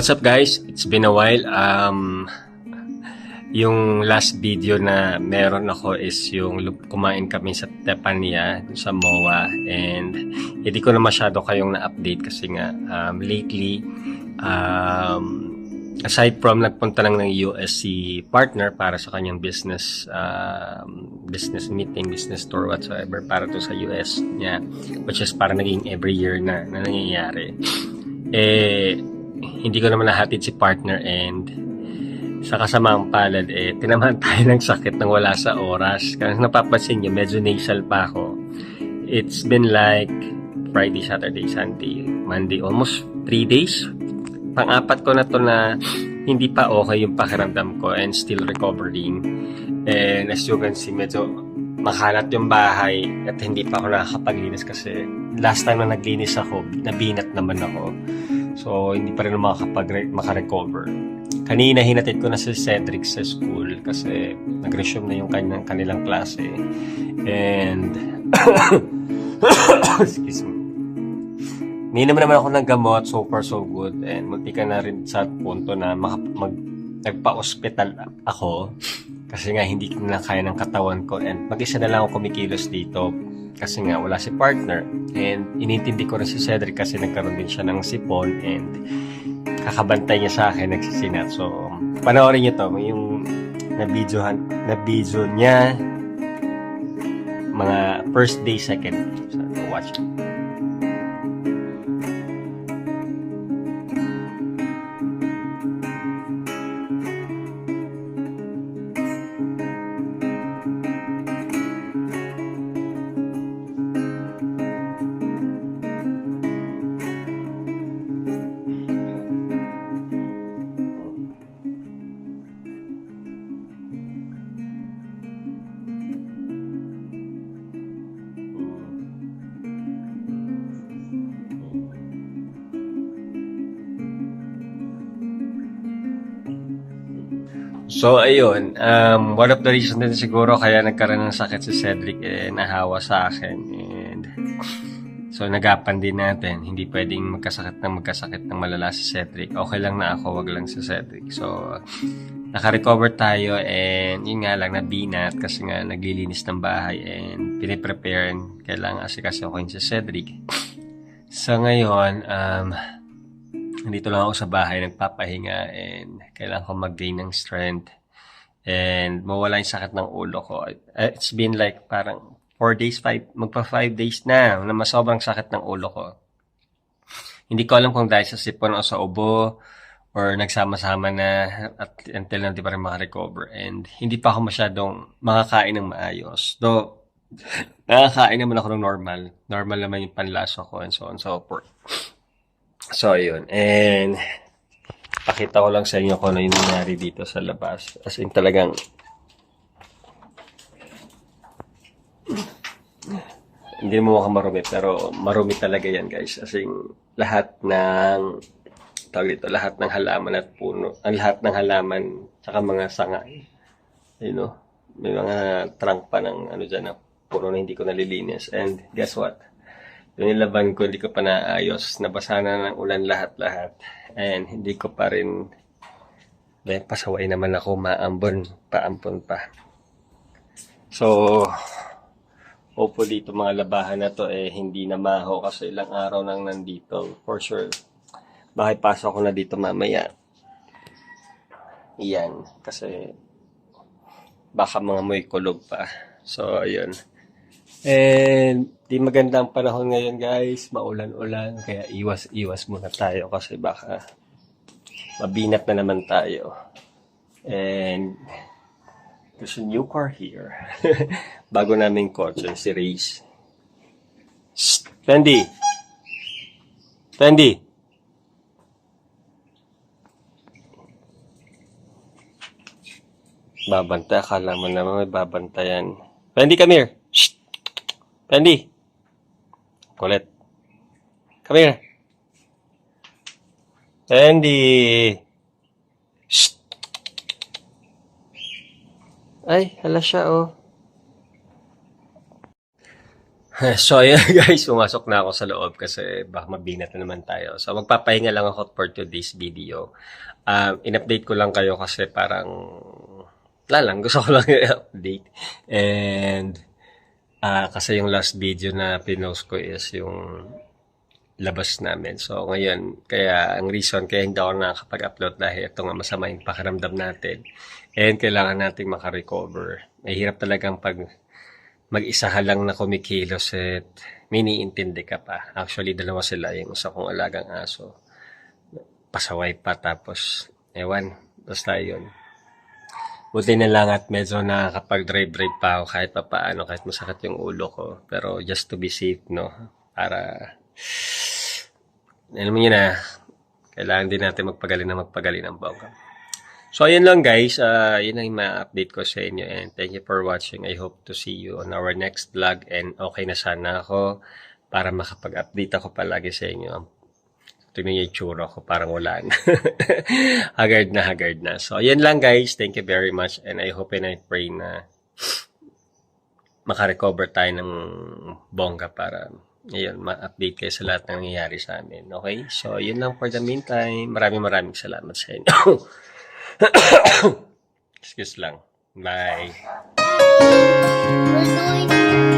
What's up guys? It's been a while. Um, yung last video na meron ako is yung kumain kami sa Tepanya dun sa MOA and hindi ko na masyado kayong na-update kasi nga um, lately um, aside from nagpunta lang ng US si partner para sa kanyang business um, business meeting, business tour whatsoever para to sa US niya which is para naging every year na, na nangyayari eh hindi ko naman nahatid si partner and sa kasamaang palad eh tinamaan tayo ng sakit nang wala sa oras. Kasi napapansin niyo medyo nasal pa ako. It's been like Friday, Saturday, Sunday, Monday almost 3 days. Pang-apat ko na to na hindi pa okay yung pakiramdam ko and still recovering. And as you can see medyo makalat yung bahay at hindi pa ako nakakapaglinis kasi last time na naglinis ako nabinat naman ako So, hindi pa rin makakapag makarecover. Kanina, hinatid ko na si Cedric sa school kasi nag-resume na yung kanyang kanilang klase. And, excuse me. Minum naman ako ng gamot, so far so good. And munti ka na rin sa punto na maka- mag, nagpa-hospital ako kasi nga hindi na kaya ng katawan ko and mag-isa na lang ako kumikilos dito kasi nga wala si partner. And inintindi ko rin si Cedric kasi nagkaroon din siya ng sipon and kakabantay niya sa akin nagsisinat. So panoorin niyo to yung na videohan na video niya mga first day second. So watch. it. So, ayun. Um, one of the reasons din siguro kaya nagkaroon ng sakit si Cedric eh, nahawa sa akin. And, so, nagapan din natin. Hindi pwedeng magkasakit ng magkasakit ng malala si Cedric. Okay lang na ako, wag lang si Cedric. So, naka-recover tayo and yun nga lang, nabinat kasi nga naglilinis ng bahay and piniprepare and kailangan kasi ako yun si Cedric. So, ngayon, um, Nandito lang ako sa bahay, nagpapahinga and kailangan ko mag-gain ng strength and mawala yung sakit ng ulo ko. It's been like parang 4 days, 5, magpa 5 days na na mas sobrang sakit ng ulo ko. Hindi ko alam kung dahil sa sipon o sa ubo or nagsama-sama na at until na di pa rin makarecover and hindi pa ako masyadong makakain ng maayos. Though, nakakain naman ako ng normal. Normal naman yung panlasa ko and so on so forth. So, yun. And, pakita ko lang sa inyo kung ano yung nangyari dito sa labas. As in, talagang, hindi mo mukhang marumi, pero marumi talaga yan, guys. As in, lahat ng, tawag dito, lahat ng halaman at puno, ang lahat ng halaman, tsaka mga sanga, you know, may mga trunk pa ng, ano dyan, na puno na hindi ko nalilinis. And, guess what? Yung nilaban ko, hindi ko pa naayos. Nabasa na ng ulan lahat-lahat. And hindi ko pa rin, dahil pasaway naman ako, maambon, paampon pa. So, hopefully itong mga labahan na to eh hindi na maho kasi ilang araw nang nandito. For sure, makipasok ko na dito mamaya. Iyan, kasi baka mga muy kulog pa. So, ayun. And di maganda ang panahon ngayon guys, maulan-ulan, kaya iwas-iwas muna tayo kasi baka mabinat na naman tayo. And there's a new car here. Bago namin kotse, si Race. Shh! Fendi! Fendi! Babantay, akala mo naman may babantayan. Fendi, come here! Fendi! Kulit. Come here. Fendi! Shh! Ay, hala siya, oh. So, ayan guys, pumasok na ako sa loob kasi baka mabinat na naman tayo. So, magpapahinga lang ako for today's video. Um, in-update ko lang kayo kasi parang, wala lang, gusto ko lang i-update. And, ah kasi yung last video na pinost ko is yung labas namin. So, ngayon, kaya ang reason kaya hindi ako nakakapag-upload dahil ito nga masama yung pakiramdam natin. And kailangan nating makarecover. Mahirap talagang pag mag-isa ka lang na kumikilos at may niintindi ka pa. Actually, dalawa sila. Yung isa kong alagang aso. Pasaway pa tapos, ewan, basta yun. Buti na lang at medyo nakakapag-drive-drive pa ako kahit pa paano, kahit masakit yung ulo ko. Pero just to be safe, no? Para, alam mo na, kailangan din natin magpagaling na magpagaling ng bongga. So, ayun lang guys. Uh, yun ang ma-update ko sa inyo and thank you for watching. I hope to see you on our next vlog and okay na sana ako para makapag-update ako palagi sa inyo. Tingnan niyo yung tsura ko, parang wala na. haggard na, haggard na. So, ayun lang guys. Thank you very much and I hope and I pray na makarecover tayo ng bongga para ayun, ma-update kayo sa lahat ng nangyayari sa amin. Okay? So, yun lang for the meantime. Maraming maraming salamat sa inyo. Excuse lang. Bye. We're doing